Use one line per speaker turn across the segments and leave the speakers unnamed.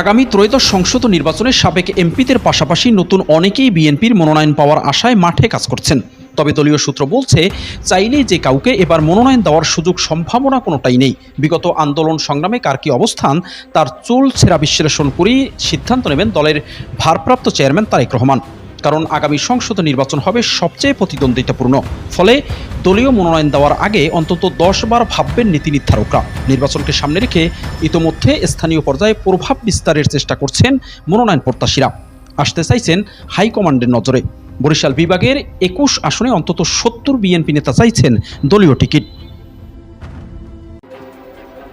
আগামী ত্রয়োদশ সংসদ নির্বাচনে সাবেক এমপিদের পাশাপাশি নতুন অনেকেই বিএনপির মনোনয়ন পাওয়ার আশায় মাঠে কাজ করছেন। তবে দলীয় সূত্র বলছে চাইলেই যে কাউকে এবার মনোনয়ন দেওয়ার সুযোগ সম্ভাবনা কোনোটাই নেই। বিগত আন্দোলন সংগ্রামে কার কি অবস্থান, তার চুল ছেঁড়া বিশ্লেষণ করেই সিদ্ধান্ত নেবেন দলের ভারপ্রাপ্ত চেয়ারম্যান তারেক রহমান। কারণ আগামী সংসদ নির্বাচন হবে সবচেয়ে প্রতিদ্বন্দ্বিতাপূর্ণ। ফলে দলীয় মনোনয়ন দেওয়ার আগে অন্তত দশ বার ভাববেন নীতি নির্ধারকরা। নির্বাচনকে সামনে রেখে ইতোমধ্যে স্থানীয় পর্যায়ে প্রভাব বিস্তারের চেষ্টা করছেন মনোনয়ন প্রত্যাশীরা। আসতে চাইছেন হাইকমান্ডের নজরে। বরিশাল বিভাগের একুশ আসনে অন্তত সত্তর বিএনপি নেতা চাইছেন দলীয় টিকিট।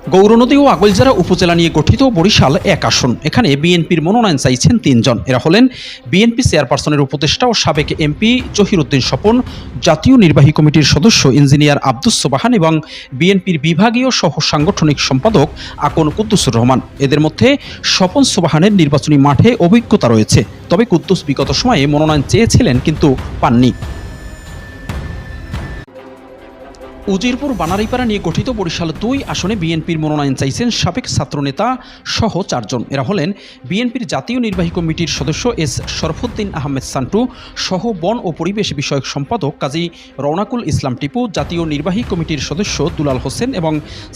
গৌরনদী ও আগলজারা উপজেলা নিয়ে গঠিত বরিশাল এক আসন। এখানে বিএনপির মনোনয়ন চাইছেন তিনজন। এরা হলেন বিএনপি চেয়ারপারসনের উপদেষ্টা ও সাবেক এমপি জহিরুদ্দিন স্বপন, জাতীয় নির্বাহী কমিটির সদস্য ইঞ্জিনিয়ার আব্দুস সোবাহান এবং বিএনপির বিভাগীয় সহ সাংগঠনিক সম্পাদক আকন কুদ্দুসুর রহমান। এদের মধ্যে স্বপন সোবাহানের নির্বাচনী মাঠে অভিজ্ঞতা রয়েছে। তবে কুদ্দুস বিগত সময়ে মনোনয়ন চেয়েছিলেন কিন্তু পাননি। উজিরপুর বানারীপাড়া নিয়ে গঠিত বরিশাল দুই আসনে বিএনপির মনোনয়ন চাইছেন সাবেক ছাত্রনেতা সহ চারজন। এরা হলেন বিএনপির জাতীয় নির্বাহী কমিটির সদস্য এস শরফুদ্দিন আহমেদ সান্টু, সহ বন ও পরিবেশ বিষয়ক সম্পাদক কাজী রওনাকুল ইসলাম টিপু, জাতীয় নির্বাহী কমিটির সদস্য দুলাল হোসেন এবং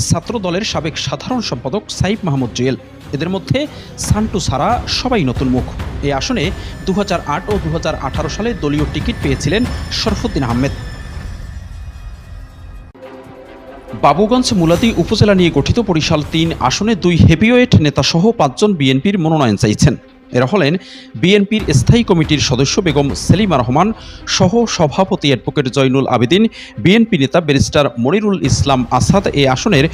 ছাত্র দলের সাবেক সাধারণ সম্পাদক সাইফ মাহমুদ জুয়েল। এদের মধ্যে সান্টু ছাড়া সবাই নতুন মুখ। এই আসনে দু হাজার আট ও দু হাজার আঠারো সালে দলীয় টিকিট পেয়েছিলেন শরফুদ্দিন আহমেদ। বাবুগঞ্জ মুলাদি উপজেলা নিয়ে গঠিত বরিশাল তিন আসনে দুই হেভিওয়েট নেতাসহ পাঁচজন বিএনপির মনোনয়ন চাইছেন। এরা হলেন বিএনপির স্থায়ী কমিটির সদস্য বেগম সেলিমা রহমান সহ সভাপতি অ্যাডভোকেট জয়নুল আবেদিন, বিএনপি নেতা ব্যারিস্টার মনিরুল ইসলাম আসাদ এ আসনের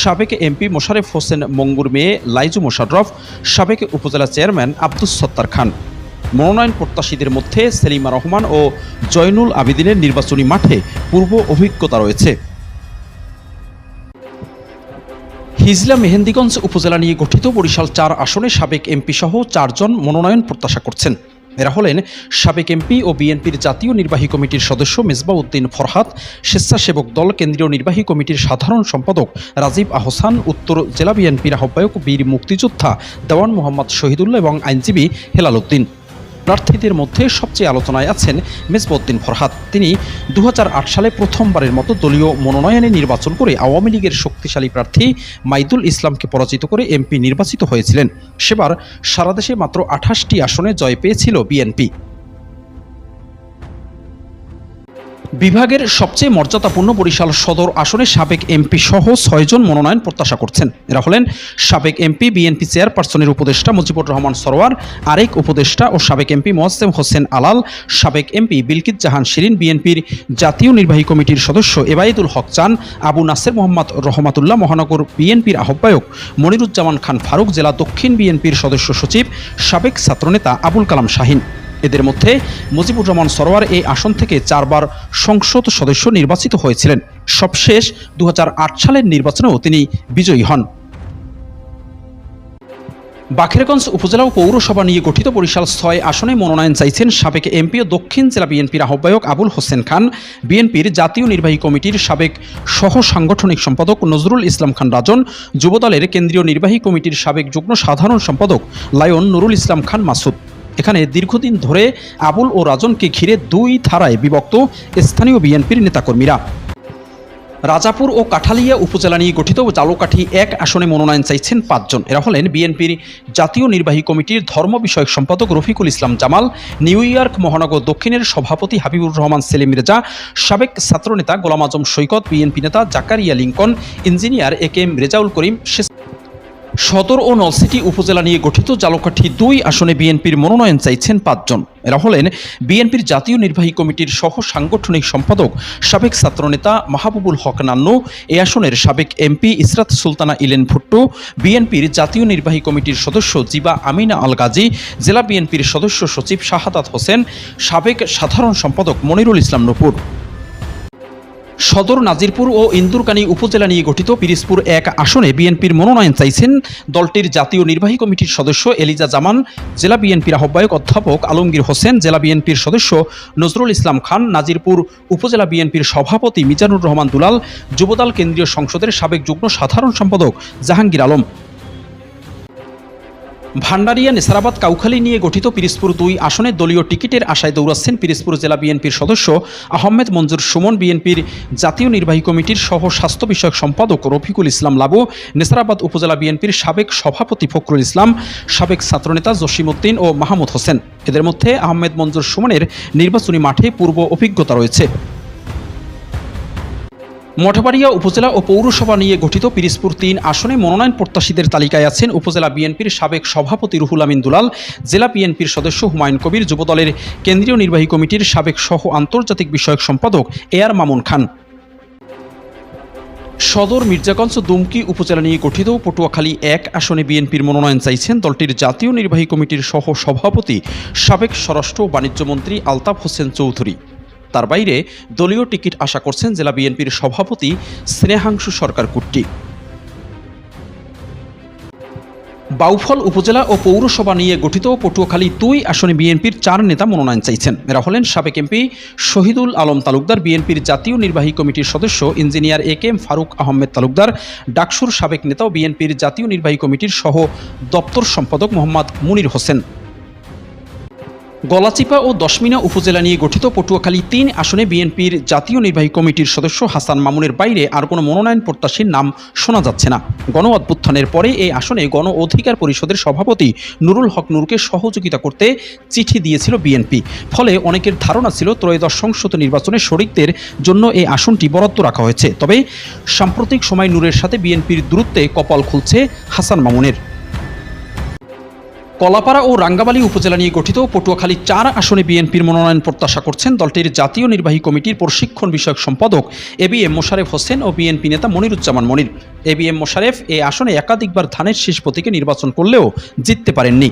সাবেক এমপি মোশারেফ হোসেন মঙ্গুর মেয়ে লাইজু মোশাররফ, সাবেক উপজেলা চেয়ারম্যান আব্দুস সত্তার খান। মনোনয়ন প্রত্যাশীদের মধ্যে সেলিমা রহমান ও জয়নুল আবেদিনের নির্বাচনী মাঠে পূর্ব অভিজ্ঞতা রয়েছে। হিজলা মেহেন্দিগঞ্জ উপজেলা নিয়ে গঠিত বরিশাল চার আসনে সাবেক এমপি সহ চারজন মনোনয়ন প্রত্যাশা করছেন। এরা হলেন সাবেক এমপি ও বিএনপির জাতীয় নির্বাহী কমিটির সদস্য মেজবাউদ্দিন ফরহাদ, স্বেচ্ছাসেবক দল কেন্দ্রীয় নির্বাহী কমিটির সাধারণ সম্পাদক রাজীব আহসান, উত্তর জেলা বিএনপির আহ্বায়ক বীর মুক্তিযোদ্ধা দেওয়ান মোহাম্মদ শহীদুল্লাহ এবং আইনজীবী হেলাল উদ্দিন। প্রার্থীদের মধ্যে সবচেয়ে আলোচনায় আছেন মেজবউদ্দিন ফরহাদ। তিনি দু হাজার আট সালে প্রথমবারের মতো দলীয় মনোনয়নে নির্বাচন করে আওয়ামী লীগের শক্তিশালী প্রার্থী মাইদুল ইসলামকে পরাজিত করে এমপি নির্বাচিত হয়েছিলেন। সেবার সারাদেশে মাত্র আঠাশটি আসনে জয় পেয়েছিল বিএনপি। বিভাগের সবচেয়ে মর্যাদাপূর্ণ বরিশাল সদর আসনে সাবেক এমপি সহ ছয়জন মনোনয়ন প্রত্যাশা করছেন। এরা হলেন সাবেক এমপি, বিএনপি চেয়ারপারসনের উপদেষ্টা মুজিবুর রহমান সরোয়ার, আরেক উপদেষ্টা ও সাবেক এমপি মোয়াজ্জেম হোসেন আলাল, সাবেক এমপি বিলকিত জাহান শিরিন, বিএনপির জাতীয় নির্বাহী কমিটির সদস্য এবাইদুল হক চান, আবু নাসের মোহাম্মদ রহমাতুল্লাহ মহানগর বিএনপির আহ্বায়ক মনিরুজ্জামান খান ফারুক, জেলা দক্ষিণ বিএনপির সদস্য সচিব, সাবেক ছাত্রনেতা আবুল কালাম শাহিন। এদের মধ্যে মুজিবুর রহমান সরোয়ার এই আসন থেকে চারবার সংসদ সদস্য নির্বাচিত হয়েছিলেন। সবশেষ দু হাজার আট সালের নির্বাচনেও তিনি বিজয়ী হন। বাখেরগঞ্জ উপজেলা ও পৌরসভা নিয়ে গঠিত বরিশাল ছয় আসনে মনোনয়ন চাইছেন সাবেক এমপি ও দক্ষিণ জেলা বিএনপির আহ্বায়ক আবুল হোসেন খান। বিএনপির জাতীয় নির্বাহী কমিটির সাবেক সহ সাংগঠনিক সম্পাদক নজরুল ইসলাম খান রাজন, যুবদলের কেন্দ্রীয় নির্বাহী কমিটির সাবেক যুগ্ম সাধারণ সম্পাদক লায়ন নুরুল ইসলাম খান মাসুদ। এখানে দীর্ঘদিন ধরে আবুল ও রাজনকে ঘিরে দুই ধারায় বিভক্ত স্থানীয় বিএনপির নেতাকর্মীরা। রাজাপুর ও কাঠালিয়া উপজেলা নিয়ে গঠিত জালকাঠি এক আসনে মনোনয়ন চাইছেন পাঁচজন। এরা হলেন বিএনপির জাতীয় নির্বাহী কমিটির ধর্ম বিষয়ক সম্পাদক রফিকুল ইসলাম জামাল, নিউ ইয়র্ক মহানগর দক্ষিণের সভাপতি হাবিবুর রহমান, সেলিম রেজা, সাবেক ছাত্রনেতা গোলাম আজম সৈকত, বিএনপি নেতা Zakaria Lincoln, engineer A K M Rezaul Karim সদর ও নলসিটি উপজেলা নিয়ে গঠিত জালকাঠি দুই আসনে বিএনপির মনোনয়ন চাইছেন পাঁচজন। এরা হলেন বিএনপির জাতীয় নির্বাহী কমিটির সহ সাংগঠনিক সম্পাদক, সাবেক ছাত্রনেতা মাহবুবুল হক নান্নু, এ আসনের সাবেক এমপি ইসরাত সুলতানা ইলেন ভুট্টো, বিএনপির জাতীয় নির্বাহী কমিটির সদস্য জিবা আমিনা আল গাজী জেলা বিএনপির সদস্য সচিব শাহাদাত হোসেন, সাবেক সাধারণ সম্পাদক মনিরুল ইসলাম নপুর। সদর নাজিরপুর ও ইন্দুরকানী উপজেলা নিয়ে গঠিত পিরিজপুর এক আসনে বিএনপির মনোনয়ন চাইছেন দলটির জাতীয় নির্বাহী কমিটির সদস্য এলিজা জামান, জেলা বিএনপির আহ্বায়ক অধ্যাপক আলমগীর হোসেন, জেলা বিএনপির সদস্য নজরুল ইসলাম খান, নাজিরপুর উপজেলা বিএনপির সভাপতি মিজানুর রহমান দুলাল, যুবদল কেন্দ্রীয় সংসদের সাবেক যুগ্ম সাধারণ সম্পাদক জাহাঙ্গীর আলম। ভান্ডারিয়া নেসারাবাদ কাউখালী নিয়ে গঠিত পিরিসপুর দুই আসনে দলীয় টিকিটের আশায় দৌড়াচ্ছেন পিরিসপুর জেলা বিএনপির সদস্য আহমেদ মঞ্জুর সুমন বিএনপির জাতীয় নির্বাহী কমিটির সহ স্বাস্থ্য বিষয়ক সম্পাদক রফিকুল ইসলাম লাবু, নেসারাবাদ উপজেলা বিএনপির সাবেক সভাপতি ফখরুল ইসলাম, সাবেক ছাত্রনেতা জসিমউদ্দিন ও মাহমুদ হোসেন। এদের মধ্যে আহমেদ মঞ্জুর সুমনের নির্বাচনী মাঠে পূর্ব অভিজ্ঞতা রয়েছে। মঠবাড়িয়া উপজেলা ও পৌরসভা নিয়ে গঠিত পিরিসপুর তিন আসনে মনোনয়ন প্রত্যাশীদের তালিকায় আছেন উপজেলা বিএনপির সাবেক সভাপতি রুহুল আমিন দুলাল, জেলা বিএনপির সদস্য হুমায়ুন কবির, যুবদলের কেন্দ্রীয় নির্বাহী কমিটির সাবেক সহ আন্তর্জাতিক বিষয়ক সম্পাদক এ আর মামুন খান। সদর মির্জাগঞ্জ দুমকি উপজেলা নিয়ে গঠিত পটুয়াখালী এক আসনে বিএনপির মনোনয়ন চাইছেন দলটির জাতীয় নির্বাহী কমিটির সহ সভাপতি সাবেক স্বরাষ্ট্র বাণিজ্যমন্ত্রী আলতাফ হোসেন চৌধুরী। তার বাইরে দলীয় টিকিট আশা করছেন জেলা বিএনপির সভাপতি স্নেহাংশু সরকার কুট্টি বাউফল উপজেলা ও পৌরসভা নিয়ে গঠিত পটুয়াখালী দুই আসনে বিএনপির চার নেতা মনোনয়ন চাইছেন। এরা হলেন সাবেক এমপি শহীদুল আলম তালুকদার, বিএনপির জাতীয় নির্বাহী কমিটির সদস্য engineer A K M Faruk Ahmed Talukdar, ডাকসুর সাবেক নেতা ও বিএনপির জাতীয় নির্বাহী কমিটির সহ দপ্তর সম্পাদক মোহাম্মদ মুনির হোসেন। গলাচিপা ও দশমিনা উপজেলা নিয়ে গঠিত পটুয়াখালী তিন আসনে বিএনপির জাতীয় নির্বাহী কমিটির সদস্য হাসান মামুনের বাইরে আর কোনো মনোনয়ন প্রত্যাশীর নাম শোনা যাচ্ছে না। গণ অভ্যুত্থানের পরে এই আসনে গণ অধিকার পরিষদের সভাপতি নুরুল হক নুরকে সহযোগিতা করতে চিঠি দিয়েছিল বিএনপি। ফলে অনেকের ধারণা ছিল ত্রয়োদশ সংসদ নির্বাচনে শরিকদের জন্য এই আসনটি বরাদ্দ রাখা হয়েছে। তবে সাম্প্রতিক সময় নূরের সাথে বিএনপির দূরত্বে কপাল খুলছে হাসান মামুনের। কলাপাড়া ও রাঙ্গাবালী উপজেলা নিয়ে গঠিত পটুয়াখালী চার আসনে বিএনপির মনোনয়ন প্রত্যাশা করছেন দলটির জাতীয় নির্বাহী কমিটির প্রশিক্ষণ বিষয়ক সম্পাদক A B M Mosharef Hossain O BNP নেতা Moniruzzaman Monir. A B M Mosharef এ আসনে একাধিকবার ধানের শীষ প্রতীকে নির্বাচন করলেও জিততে পারেননি।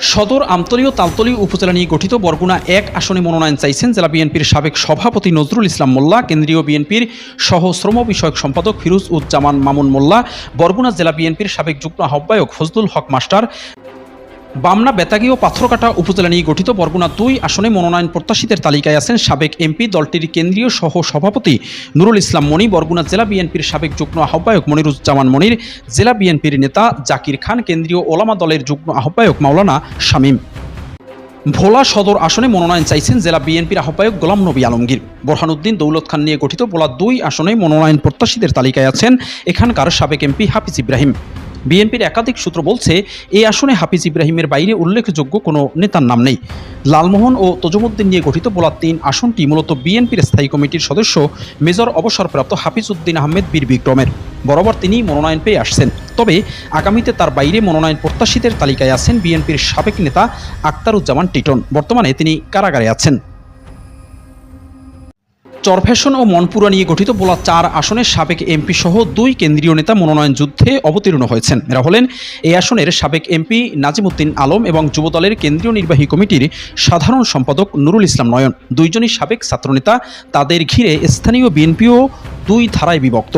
সদর আমতলীয় ও তালতলী উপজেলা নিয়ে গঠিত বরগুনা এক আসনে মনোনয়ন চাইছেন জেলা বিএনপির সাবেক সভাপতি নজরুল ইসলাম মোল্লা, কেন্দ্রীয় বিএনপির সহ শ্রম বিষয়ক সম্পাদক ফিরুজ উজ্জামান মামুন মোল্লা, বরগুনা জেলা বিএনপির সাবেক যুগ্ম আহ্বায়ক ফজলুল হক মাস্টার বামনা, বেতাগী ও পাথরকাটা উপজেলা নিয়ে গঠিত বরগুনা দুই আসনে মনোনয়ন প্রত্যাশীদের তালিকায় আছেন সাবেক এমপি দলটির কেন্দ্রীয় সহ সভাপতি নুরুল ইসলাম মনি, বরগুনা জেলা বিএনপির সাবেক যুগ্ম আহ্বায়ক মনিরুজ্জামান মনির, জেলা বিএনপির নেতা জাকির খান, কেন্দ্রীয় ওলামা দলের যুগ্ম আহ্বায়ক মাওলানা শামীম। ভোলা সদর আসনে মনোনয়ন চাইছেন জেলা বিএনপির আহ্বায়ক গোলাম নবী আলমগীর। বোরহানুদ্দিন দৌলত খান নিয়ে গঠিত ভোলা দুই আসনে মনোনয়ন প্রত্যাশীদের তালিকায় আছেন এখানকার সাবেক এমপি হাফিজ ইব্রাহিম। বিএনপির একাধিক সূত্র বলছে, এই আসনে হাফিজ ইব্রাহিমের বাইরে উল্লেখযোগ্য কোনো নেতার নাম নেই। লালমোহন ও তজুমুদ্দিন নিয়ে গঠিত বোলা তিন আসনটি মূলত বিএনপির স্থায়ী কমিটির সদস্য, মেজর অবসরপ্রাপ্ত হাফিজ উদ্দিন আহমেদ বীর বিক্রমের। বরাবর তিনি মনোনয়ন পেয়ে আসছেন। তবে আগামীতে তার বাইরে মনোনয়ন প্রত্যাশীদের তালিকায় আছেন বিএনপির সাবেক নেতা আক্তারুজ্জামান টিটন। বর্তমানে তিনি কারাগারে আছেন। চরফ্যাশন ও মনপুরা নিয়ে গঠিত বলা চার আসনের সাবেক এমপি সহ দুই কেন্দ্রীয় নেতা মনোনয়ন যুদ্ধে অবতীর্ণ হয়েছেন। এরা হলেন এই আসনের সাবেক এমপি নাজিমুদ্দিন আলম এবং যুবদলের কেন্দ্রীয় নির্বাহী কমিটির সাধারণ সম্পাদক নুরুল ইসলাম নয়ন। দুইজনই সাবেক ছাত্রনেতা। তাদের ঘিরে স্থানীয় বিএনপিও দুই ধারায় বিভক্ত।